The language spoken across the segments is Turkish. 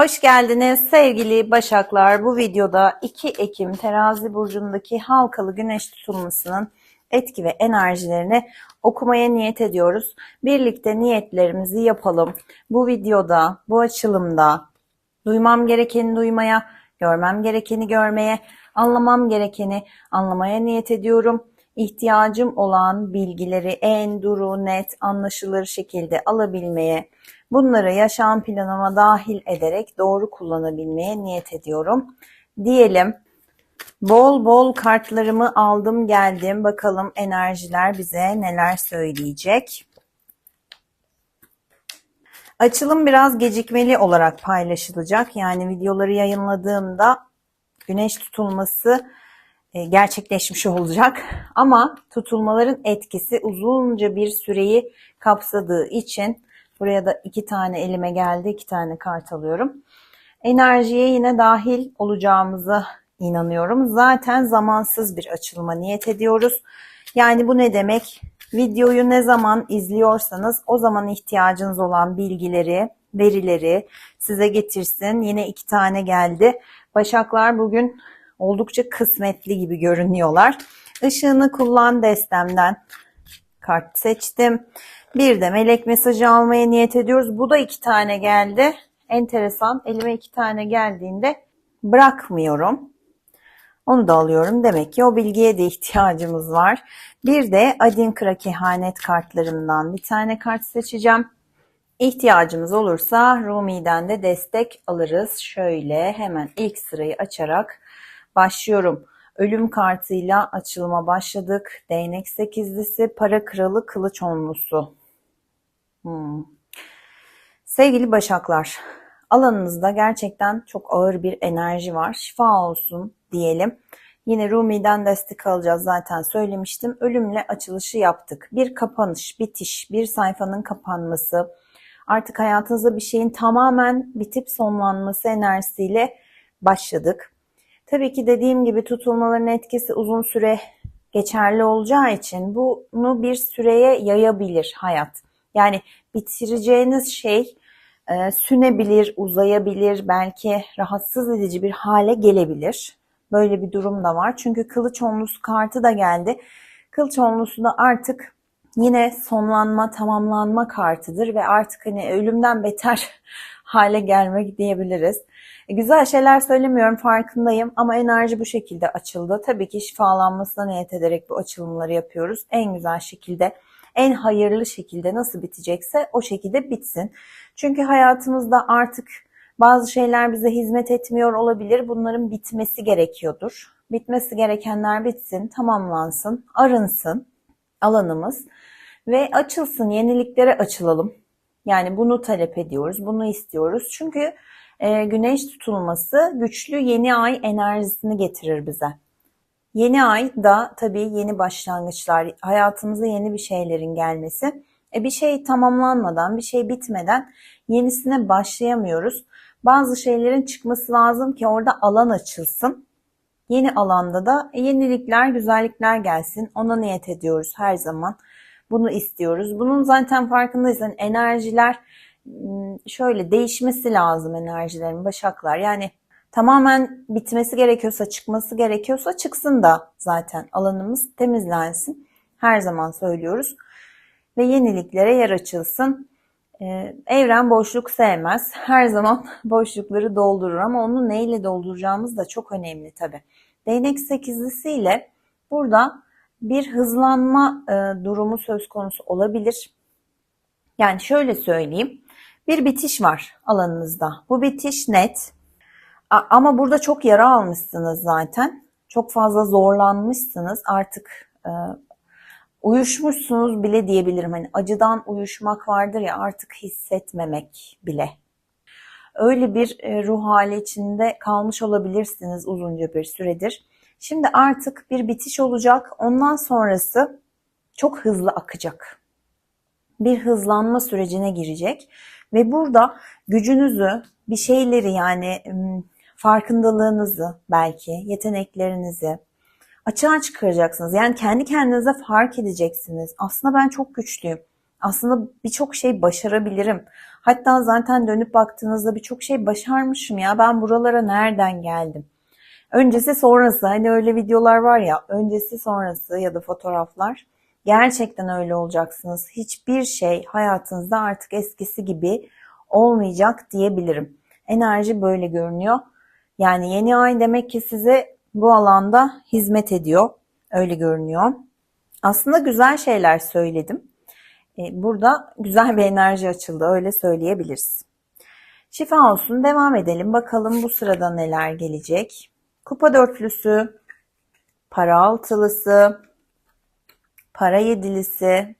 Hoş geldiniz sevgili Başaklar. Bu videoda 2 Ekim terazi burcundaki halkalı güneş tutulmasının etki ve enerjilerini okumaya niyet ediyoruz. Birlikte niyetlerimizi yapalım. Bu videoda, bu açılımda duymam gerekeni duymaya, görmem gerekeni görmeye, anlamam gerekeni anlamaya niyet ediyorum. İhtiyacım olan bilgileri en duru, net, anlaşılır şekilde alabilmeye, bunları yaşam planıma dahil ederek doğru kullanabilmeye niyet ediyorum. Diyelim bol bol kartlarımı aldım geldim. Bakalım enerjiler bize neler söyleyecek. Açılım biraz gecikmeli olarak paylaşılacak. Yani videoları yayınladığımda güneş tutulması e, gerçekleşmiş olacak. Ama tutulmaların etkisi uzunca bir süreyi kapsadığı için buraya da iki tane elime geldi. iki tane kart alıyorum. Enerjiye yine dahil olacağımıza inanıyorum. Zaten zamansız bir açılma niyet ediyoruz. Yani bu ne demek? Videoyu ne zaman izliyorsanız o zaman ihtiyacınız olan bilgileri, verileri size getirsin. Yine iki tane geldi. Başaklar bugün oldukça kısmetli gibi görünüyorlar. Işığını kullan destemden kart seçtim. Bir de melek mesajı almaya niyet ediyoruz. Bu da iki tane geldi. Enteresan. Elime iki tane geldiğinde bırakmıyorum. Onu da alıyorum. Demek ki o bilgiye de ihtiyacımız var. Bir de Adinkra kehanet kartlarımdan bir tane kart seçeceğim. İhtiyacımız olursa Rumi'den de destek alırız. Şöyle hemen ilk sırayı açarak başlıyorum. Ölüm kartıyla açılıma başladık. Değnek sekizlisi, para kralı, kılıç onlusu. Hmm. Sevgili Başaklar, alanınızda gerçekten çok ağır bir enerji var. Şifa olsun diyelim. Yine Rumi'den destek alacağız zaten söylemiştim. Ölümle açılışı yaptık. Bir kapanış, bitiş, bir sayfanın kapanması, artık hayatınızda bir şeyin tamamen bitip sonlanması enerjisiyle başladık. Tabii ki dediğim gibi tutulmaların etkisi uzun süre geçerli olacağı için bunu bir süreye yayabilir hayat. Yani bitireceğiniz şey e, sünebilir, uzayabilir, belki rahatsız edici bir hale gelebilir. Böyle bir durum da var. Çünkü kılıç onlusu kartı da geldi. Kılıç onlusu da artık yine sonlanma, tamamlanma kartıdır ve artık hani ölümden beter hale gelmek diyebiliriz. E, güzel şeyler söylemiyorum farkındayım ama enerji bu şekilde açıldı. Tabii ki şifalanmasına niyet ederek bu açılımları yapıyoruz. En güzel şekilde, en hayırlı şekilde nasıl bitecekse o şekilde bitsin. Çünkü hayatımızda artık bazı şeyler bize hizmet etmiyor olabilir. Bunların bitmesi gerekiyordur. Bitmesi gerekenler bitsin, tamamlansın, arınsın alanımız ve açılsın, yeniliklere açılalım. Yani bunu talep ediyoruz, bunu istiyoruz. Çünkü e, güneş tutulması güçlü yeni ay enerjisini getirir bize. Yeni ay da tabii yeni başlangıçlar, hayatımıza yeni bir şeylerin gelmesi. E, bir şey tamamlanmadan, bir şey bitmeden yenisine başlayamıyoruz. Bazı şeylerin çıkması lazım ki orada alan açılsın. Yeni alanda da yenilikler, güzellikler gelsin. Ona niyet ediyoruz her zaman. Bunu istiyoruz. Bunun zaten farkındaysan enerjiler şöyle değişmesi lazım enerjilerin başaklar. Yani tamamen bitmesi gerekiyorsa, çıkması gerekiyorsa çıksın da zaten alanımız temizlensin. Her zaman söylüyoruz. Ve yeniliklere yer açılsın. Ee, evren boşluk sevmez. Her zaman boşlukları doldurur ama onu neyle dolduracağımız da çok önemli tabi. Değnek sekizlisiyle burada bir hızlanma e, durumu söz konusu olabilir. Yani şöyle söyleyeyim. Bir bitiş var alanınızda. Bu bitiş net. Ama burada çok yara almışsınız zaten. Çok fazla zorlanmışsınız. Artık e, uyuşmuşsunuz bile diyebilirim. Hani acıdan uyuşmak vardır ya artık hissetmemek bile. Öyle bir e, ruh hali içinde kalmış olabilirsiniz uzunca bir süredir. Şimdi artık bir bitiş olacak. Ondan sonrası çok hızlı akacak. Bir hızlanma sürecine girecek ve burada gücünüzü, bir şeyleri yani farkındalığınızı belki, yeteneklerinizi açığa çıkaracaksınız. Yani kendi kendinize fark edeceksiniz. Aslında ben çok güçlüyüm. Aslında birçok şey başarabilirim. Hatta zaten dönüp baktığınızda birçok şey başarmışım ya ben buralara nereden geldim? Öncesi sonrası hani öyle videolar var ya öncesi sonrası ya da fotoğraflar gerçekten öyle olacaksınız. Hiçbir şey hayatınızda artık eskisi gibi olmayacak diyebilirim. Enerji böyle görünüyor. Yani yeni ay demek ki size bu alanda hizmet ediyor. Öyle görünüyor. Aslında güzel şeyler söyledim. E, Burada güzel bir enerji açıldı öyle söyleyebiliriz. Şifa olsun devam edelim. Bakalım bu sırada neler gelecek. Kupa dörtlüsü, para altılısı, para yedilisi,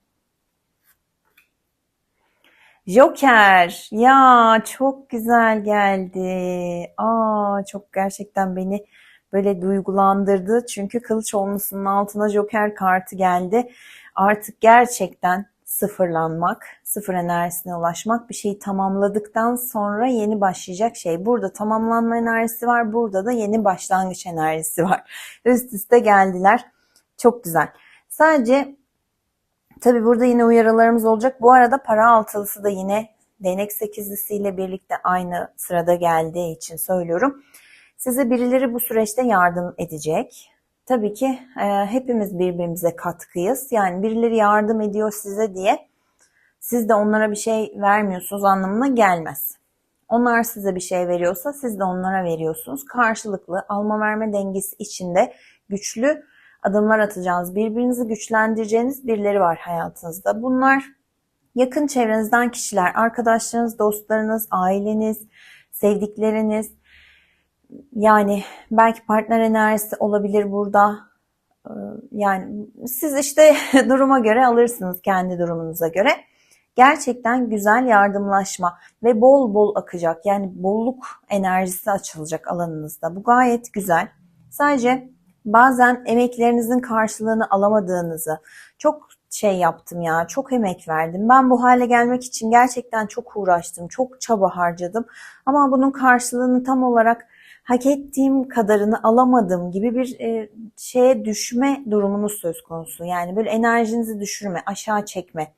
Joker. Ya çok güzel geldi. Aa çok gerçekten beni böyle duygulandırdı. Çünkü kılıç olmasının altına Joker kartı geldi. Artık gerçekten sıfırlanmak, sıfır enerjisine ulaşmak bir şeyi tamamladıktan sonra yeni başlayacak şey. Burada tamamlanma enerjisi var, burada da yeni başlangıç enerjisi var. Üst üste geldiler. Çok güzel. Sadece tabii burada yine uyarılarımız olacak. Bu arada para altılısı da yine değnek sekizlisiyle birlikte aynı sırada geldiği için söylüyorum. Size birileri bu süreçte yardım edecek. Tabii ki e, hepimiz birbirimize katkıyız. Yani birileri yardım ediyor size diye siz de onlara bir şey vermiyorsunuz anlamına gelmez. Onlar size bir şey veriyorsa siz de onlara veriyorsunuz. Karşılıklı alma verme dengesi içinde güçlü adımlar atacağınız, birbirinizi güçlendireceğiniz birileri var hayatınızda. Bunlar yakın çevrenizden kişiler, arkadaşlarınız, dostlarınız, aileniz, sevdikleriniz, yani belki partner enerjisi olabilir burada. Ee, Yani siz işte duruma göre alırsınız kendi durumunuza göre. Gerçekten güzel yardımlaşma ve bol bol akacak. Yani bolluk enerjisi açılacak alanınızda. Bu gayet güzel. Sadece bazen emeklerinizin karşılığını alamadığınızı, çok şey yaptım ya, çok emek verdim. Ben bu hale gelmek için gerçekten çok uğraştım, çok çaba harcadım. Ama bunun karşılığını tam olarak hak ettiğim kadarını alamadım gibi bir e, şeye düşme durumunuz söz konusu. Yani böyle enerjinizi düşürme, aşağı çekme.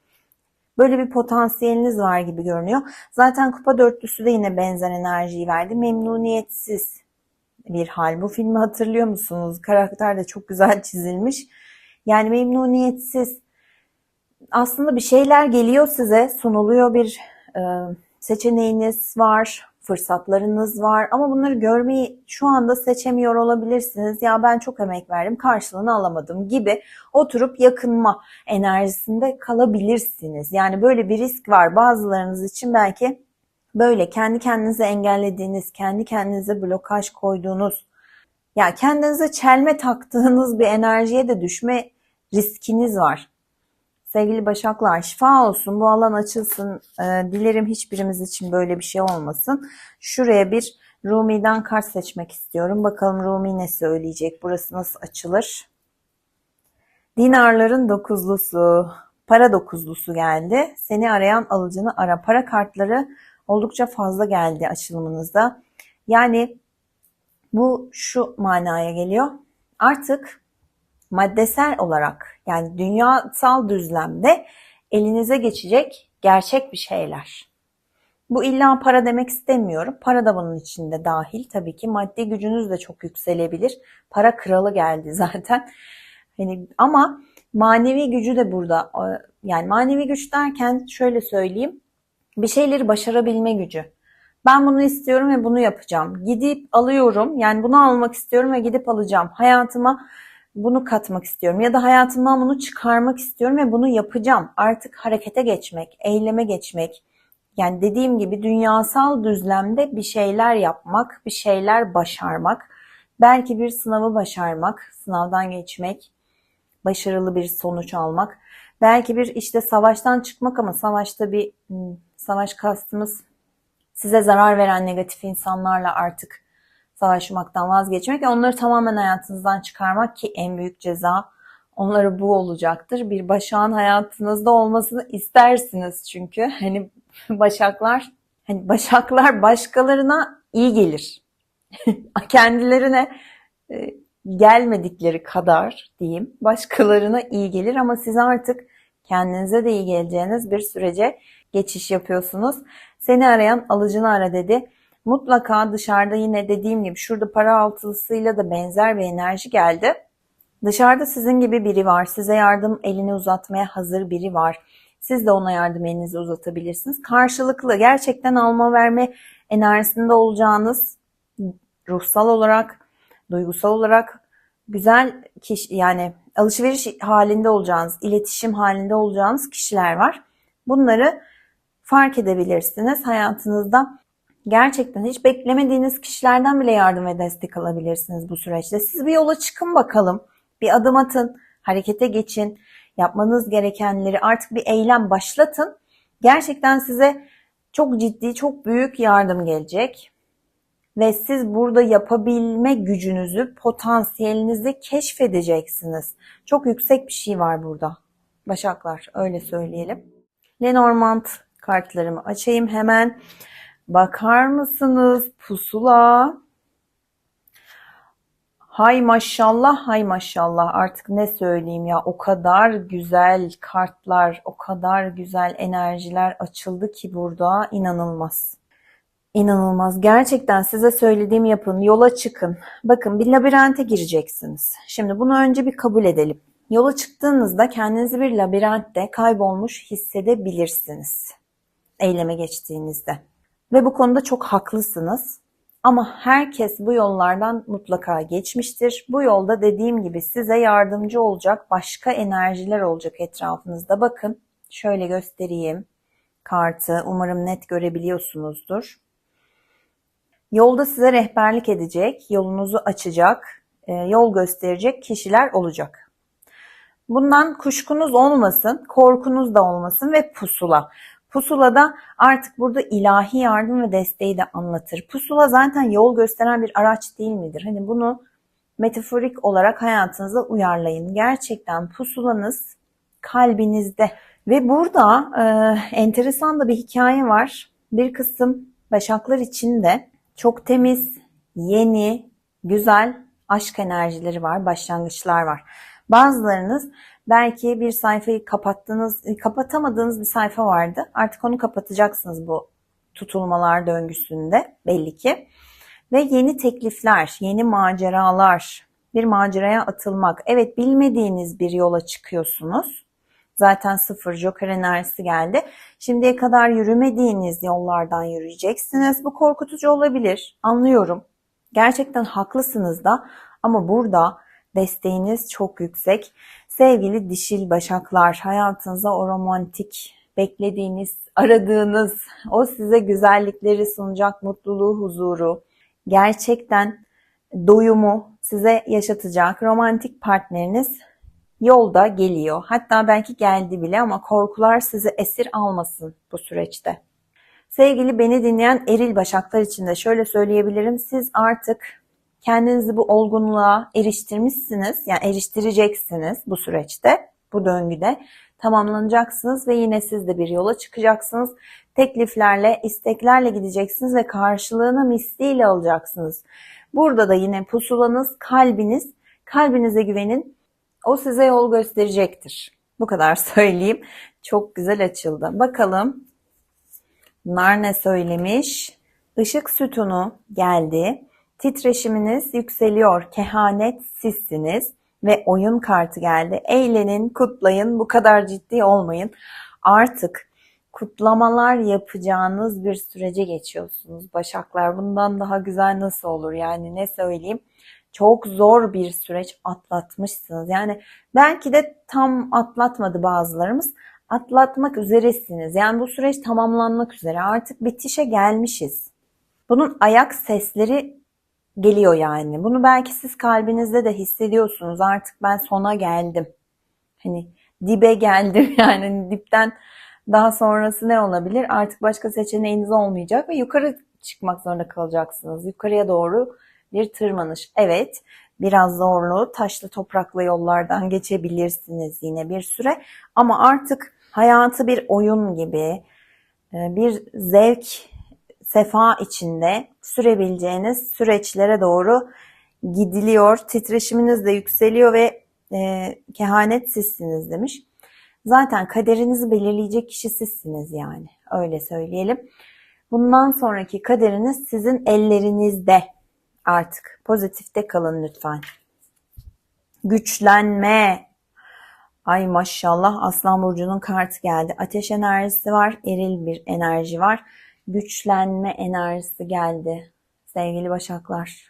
Böyle bir potansiyeliniz var gibi görünüyor. Zaten kupa dörtlüsü de yine benzer enerjiyi verdi. Memnuniyetsiz bir hal. Bu filmi hatırlıyor musunuz? Karakter de çok güzel çizilmiş. Yani memnuniyetsiz. Aslında bir şeyler geliyor size, sunuluyor bir e, seçeneğiniz var, fırsatlarınız var ama bunları görmeyi şu anda seçemiyor olabilirsiniz. Ya ben çok emek verdim, karşılığını alamadım gibi oturup yakınma enerjisinde kalabilirsiniz. Yani böyle bir risk var bazılarınız için belki böyle kendi kendinize engellediğiniz, kendi kendinize blokaj koyduğunuz, ya kendinize çelme taktığınız bir enerjiye de düşme riskiniz var. Sevgili Başaklar şifa olsun bu alan açılsın. Ee, dilerim hiçbirimiz için böyle bir şey olmasın. Şuraya bir Rumi'den kart seçmek istiyorum. Bakalım Rumi ne söyleyecek? Burası nasıl açılır? Dinarların dokuzlusu, para dokuzlusu geldi. Seni arayan alıcını ara. Para kartları oldukça fazla geldi açılımınızda. Yani bu şu manaya geliyor. Artık maddesel olarak yani dünyasal düzlemde elinize geçecek gerçek bir şeyler. Bu illa para demek istemiyorum. Para da bunun içinde dahil. Tabii ki maddi gücünüz de çok yükselebilir. Para kralı geldi zaten. Hani ama manevi gücü de burada. Yani manevi güç derken şöyle söyleyeyim. Bir şeyleri başarabilme gücü. Ben bunu istiyorum ve bunu yapacağım. Gidip alıyorum. Yani bunu almak istiyorum ve gidip alacağım. Hayatıma bunu katmak istiyorum ya da hayatımdan bunu çıkarmak istiyorum ve bunu yapacağım. Artık harekete geçmek, eyleme geçmek. Yani dediğim gibi dünyasal düzlemde bir şeyler yapmak, bir şeyler başarmak. Belki bir sınavı başarmak, sınavdan geçmek, başarılı bir sonuç almak. Belki bir işte savaştan çıkmak ama savaşta bir hmm, savaş kastımız size zarar veren negatif insanlarla artık savaşmaktan vazgeçmek onları tamamen hayatınızdan çıkarmak ki en büyük ceza onları bu olacaktır. Bir başağın hayatınızda olmasını istersiniz çünkü hani başaklar hani başaklar başkalarına iyi gelir. Kendilerine e, gelmedikleri kadar diyeyim başkalarına iyi gelir ama siz artık kendinize de iyi geleceğiniz bir sürece geçiş yapıyorsunuz. Seni arayan alıcını ara dedi. Mutlaka dışarıda yine dediğim gibi şurada para altılısıyla da benzer bir enerji geldi. Dışarıda sizin gibi biri var. Size yardım elini uzatmaya hazır biri var. Siz de ona yardım elinizi uzatabilirsiniz. Karşılıklı gerçekten alma verme enerjisinde olacağınız ruhsal olarak, duygusal olarak güzel kişi yani alışveriş halinde olacağınız, iletişim halinde olacağınız kişiler var. Bunları fark edebilirsiniz hayatınızda. Gerçekten hiç beklemediğiniz kişilerden bile yardım ve destek alabilirsiniz bu süreçte. Siz bir yola çıkın bakalım. Bir adım atın, harekete geçin. Yapmanız gerekenleri artık bir eylem başlatın. Gerçekten size çok ciddi, çok büyük yardım gelecek ve siz burada yapabilme gücünüzü, potansiyelinizi keşfedeceksiniz. Çok yüksek bir şey var burada. Başaklar öyle söyleyelim. Lenormand kartlarımı açayım hemen. Bakar mısınız pusula? Hay maşallah, hay maşallah. Artık ne söyleyeyim ya o kadar güzel kartlar, o kadar güzel enerjiler açıldı ki burada inanılmaz. İnanılmaz. Gerçekten size söylediğimi yapın. Yola çıkın. Bakın bir labirente gireceksiniz. Şimdi bunu önce bir kabul edelim. Yola çıktığınızda kendinizi bir labirentte kaybolmuş hissedebilirsiniz. Eyleme geçtiğinizde. Ve bu konuda çok haklısınız. Ama herkes bu yollardan mutlaka geçmiştir. Bu yolda dediğim gibi size yardımcı olacak başka enerjiler olacak etrafınızda. Bakın şöyle göstereyim kartı. Umarım net görebiliyorsunuzdur. Yolda size rehberlik edecek, yolunuzu açacak, e, yol gösterecek kişiler olacak. Bundan kuşkunuz olmasın, korkunuz da olmasın ve pusula. Pusula da artık burada ilahi yardım ve desteği de anlatır. Pusula zaten yol gösteren bir araç değil midir? Hani bunu metaforik olarak hayatınıza uyarlayın. Gerçekten pusulanız kalbinizde. Ve burada e, enteresan da bir hikaye var. Bir kısım başaklar için de çok temiz, yeni, güzel aşk enerjileri var, başlangıçlar var. Bazılarınız belki bir sayfayı kapattığınız, kapatamadığınız bir sayfa vardı. Artık onu kapatacaksınız bu tutulmalar döngüsünde belli ki. Ve yeni teklifler, yeni maceralar, bir maceraya atılmak. Evet bilmediğiniz bir yola çıkıyorsunuz. Zaten sıfır joker enerjisi geldi. Şimdiye kadar yürümediğiniz yollardan yürüyeceksiniz. Bu korkutucu olabilir. Anlıyorum. Gerçekten haklısınız da ama burada desteğiniz çok yüksek. Sevgili dişil başaklar, hayatınıza o romantik, beklediğiniz, aradığınız, o size güzellikleri sunacak mutluluğu, huzuru, gerçekten doyumu size yaşatacak romantik partneriniz yolda geliyor. Hatta belki geldi bile ama korkular sizi esir almasın bu süreçte. Sevgili beni dinleyen eril başaklar için de şöyle söyleyebilirim. Siz artık kendinizi bu olgunluğa eriştirmişsiniz. Yani eriştireceksiniz bu süreçte, bu döngüde. Tamamlanacaksınız ve yine siz de bir yola çıkacaksınız. Tekliflerle, isteklerle gideceksiniz ve karşılığını misliyle alacaksınız. Burada da yine pusulanız, kalbiniz. Kalbinize güvenin o size yol gösterecektir. Bu kadar söyleyeyim. Çok güzel açıldı. Bakalım bunlar ne söylemiş? Işık sütunu geldi. Titreşiminiz yükseliyor. Kehanet sizsiniz. Ve oyun kartı geldi. Eğlenin, kutlayın. Bu kadar ciddi olmayın. Artık kutlamalar yapacağınız bir sürece geçiyorsunuz Başaklar. Bundan daha güzel nasıl olur? Yani ne söyleyeyim? çok zor bir süreç atlatmışsınız. Yani belki de tam atlatmadı bazılarımız. Atlatmak üzeresiniz. Yani bu süreç tamamlanmak üzere. Artık bitişe gelmişiz. Bunun ayak sesleri geliyor yani. Bunu belki siz kalbinizde de hissediyorsunuz. Artık ben sona geldim. Hani dibe geldim yani dipten daha sonrası ne olabilir? Artık başka seçeneğiniz olmayacak ve yukarı çıkmak zorunda kalacaksınız. Yukarıya doğru bir tırmanış. Evet, biraz zorlu, taşlı topraklı yollardan geçebilirsiniz yine bir süre. Ama artık hayatı bir oyun gibi, e, bir zevk, sefa içinde sürebileceğiniz süreçlere doğru gidiliyor. Titreşiminiz de yükseliyor ve e, kehanet sizsiniz demiş. Zaten kaderinizi belirleyecek kişi sizsiniz yani. Öyle söyleyelim. Bundan sonraki kaderiniz sizin ellerinizde. Artık pozitifte kalın lütfen. Güçlenme. Ay maşallah Aslan Burcu'nun kartı geldi. Ateş enerjisi var, eril bir enerji var. Güçlenme enerjisi geldi. Sevgili Başaklar.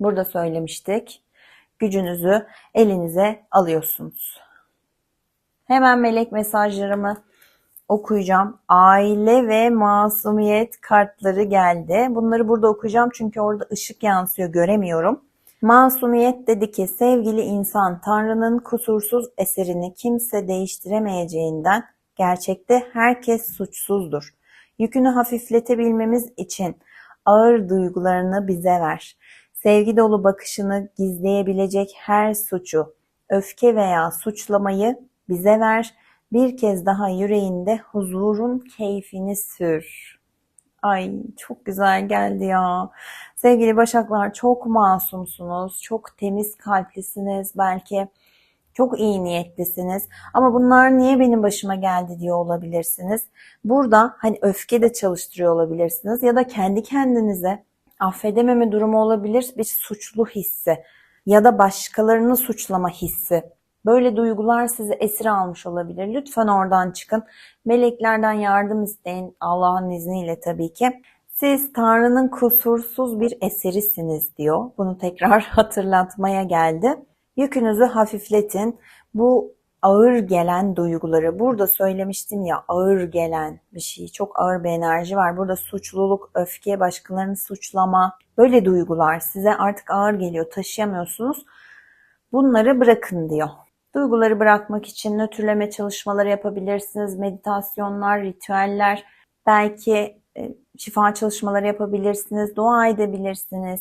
Burada söylemiştik. Gücünüzü elinize alıyorsunuz. Hemen melek mesajlarımı okuyacağım. Aile ve masumiyet kartları geldi. Bunları burada okuyacağım çünkü orada ışık yansıyor göremiyorum. Masumiyet dedi ki sevgili insan Tanrı'nın kusursuz eserini kimse değiştiremeyeceğinden gerçekte herkes suçsuzdur. Yükünü hafifletebilmemiz için ağır duygularını bize ver. Sevgi dolu bakışını gizleyebilecek her suçu, öfke veya suçlamayı bize ver. Bir kez daha yüreğinde huzurun keyfini sür. Ay çok güzel geldi ya. Sevgili Başaklar çok masumsunuz, çok temiz kalplisiniz belki. Çok iyi niyetlisiniz ama bunlar niye benim başıma geldi diye olabilirsiniz. Burada hani öfke de çalıştırıyor olabilirsiniz ya da kendi kendinize affedememe durumu olabilir bir suçlu hissi ya da başkalarını suçlama hissi. Böyle duygular sizi esir almış olabilir. Lütfen oradan çıkın. Meleklerden yardım isteyin Allah'ın izniyle tabii ki. Siz Tanrı'nın kusursuz bir eserisiniz diyor. Bunu tekrar hatırlatmaya geldi. Yükünüzü hafifletin. Bu ağır gelen duyguları burada söylemiştim ya ağır gelen bir şey çok ağır bir enerji var. Burada suçluluk öfke başkalarını suçlama böyle duygular size artık ağır geliyor taşıyamıyorsunuz. Bunları bırakın diyor. Duyguları bırakmak için nötrleme çalışmaları yapabilirsiniz meditasyonlar ritüeller belki e, şifa çalışmaları yapabilirsiniz dua edebilirsiniz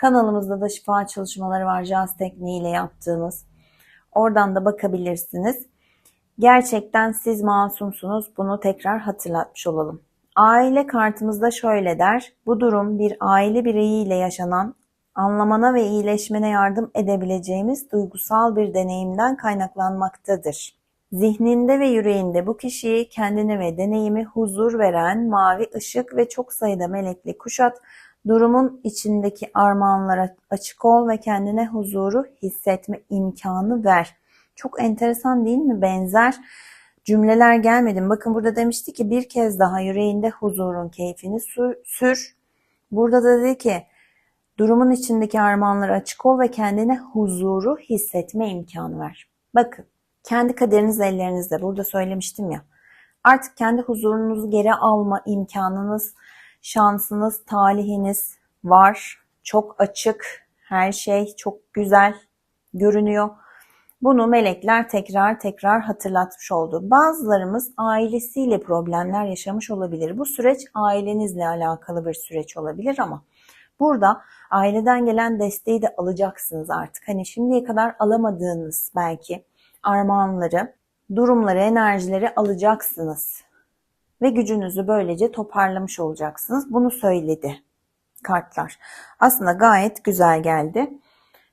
kanalımızda da şifa çalışmaları var jazz tekniğiyle yaptığımız Oradan da bakabilirsiniz. Gerçekten siz masumsunuz. Bunu tekrar hatırlatmış olalım. Aile kartımızda şöyle der. Bu durum bir aile bireyiyle yaşanan anlamana ve iyileşmene yardım edebileceğimiz duygusal bir deneyimden kaynaklanmaktadır. Zihninde ve yüreğinde bu kişiyi, kendini ve deneyimi huzur veren mavi ışık ve çok sayıda melekli kuşat, durumun içindeki armağanlara açık ol ve kendine huzuru hissetme imkanı ver. Çok enteresan değil mi? Benzer cümleler gelmedi. Bakın burada demişti ki bir kez daha yüreğinde huzurun keyfini sür. Burada da dedi ki durumun içindeki armağanlara açık ol ve kendine huzuru hissetme imkanı ver. Bakın kendi kaderiniz ellerinizde. Burada söylemiştim ya. Artık kendi huzurunuzu geri alma imkanınız, şansınız, talihiniz var. Çok açık, her şey çok güzel görünüyor. Bunu melekler tekrar tekrar hatırlatmış oldu. Bazılarımız ailesiyle problemler yaşamış olabilir. Bu süreç ailenizle alakalı bir süreç olabilir ama burada aileden gelen desteği de alacaksınız artık. Hani şimdiye kadar alamadığınız belki armağanları, durumları, enerjileri alacaksınız ve gücünüzü böylece toparlamış olacaksınız. Bunu söyledi kartlar. Aslında gayet güzel geldi.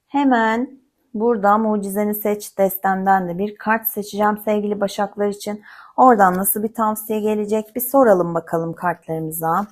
Hemen burada mucizeni seç destemden de bir kart seçeceğim sevgili başaklar için. Oradan nasıl bir tavsiye gelecek bir soralım bakalım kartlarımıza.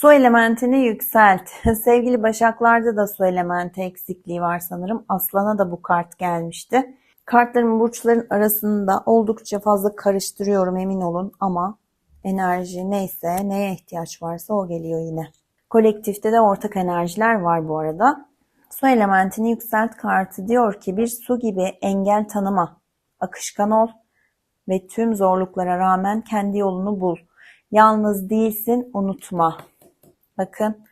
Su elementini yükselt. Sevgili Başaklarda da su elementi eksikliği var sanırım. Aslan'a da bu kart gelmişti. Kartların burçların arasında oldukça fazla karıştırıyorum emin olun ama enerji neyse neye ihtiyaç varsa o geliyor yine. Kolektifte de ortak enerjiler var bu arada. Su elementini yükselt kartı diyor ki bir su gibi engel tanıma, akışkan ol ve tüm zorluklara rağmen kendi yolunu bul. Yalnız değilsin unutma. Bakın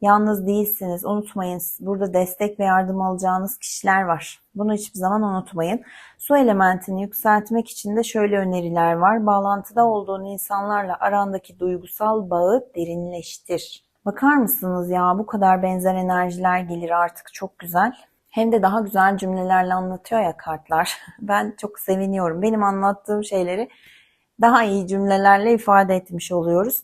yalnız değilsiniz. Unutmayın burada destek ve yardım alacağınız kişiler var. Bunu hiçbir zaman unutmayın. Su elementini yükseltmek için de şöyle öneriler var. Bağlantıda olduğun insanlarla arandaki duygusal bağı derinleştir. Bakar mısınız ya bu kadar benzer enerjiler gelir artık çok güzel. Hem de daha güzel cümlelerle anlatıyor ya kartlar. Ben çok seviniyorum. Benim anlattığım şeyleri daha iyi cümlelerle ifade etmiş oluyoruz.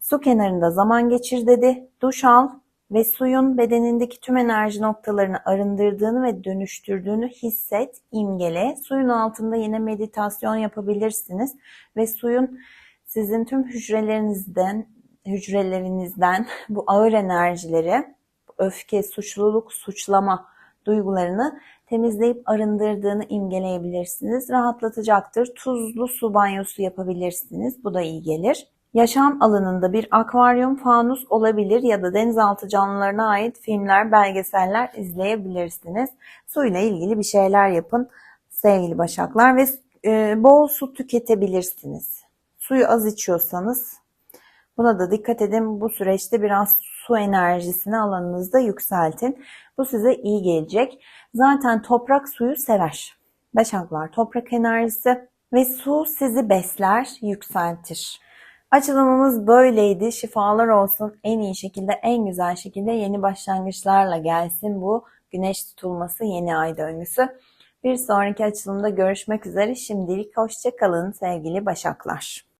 Su kenarında zaman geçir dedi. Duş al. ve suyun bedenindeki tüm enerji noktalarını arındırdığını ve dönüştürdüğünü hisset, imgele. Suyun altında yine meditasyon yapabilirsiniz ve suyun sizin tüm hücrelerinizden hücrelerinizden bu ağır enerjileri, öfke, suçluluk, suçlama duygularını temizleyip arındırdığını imgeleyebilirsiniz. Rahatlatacaktır. Tuzlu su banyosu yapabilirsiniz. Bu da iyi gelir. Yaşam alanında bir akvaryum, fanus olabilir ya da denizaltı canlılarına ait filmler, belgeseller izleyebilirsiniz. Suyla ilgili bir şeyler yapın sevgili başaklar ve e, bol su tüketebilirsiniz. Suyu az içiyorsanız buna da dikkat edin. Bu süreçte biraz su enerjisini alanınızda yükseltin. Bu size iyi gelecek. Zaten toprak suyu sever. Başaklar toprak enerjisi ve su sizi besler, yükseltir. Açılımımız böyleydi. Şifalar olsun. En iyi şekilde, en güzel şekilde yeni başlangıçlarla gelsin bu güneş tutulması, yeni ay döngüsü. Bir sonraki açılımda görüşmek üzere. Şimdilik hoşçakalın sevgili başaklar.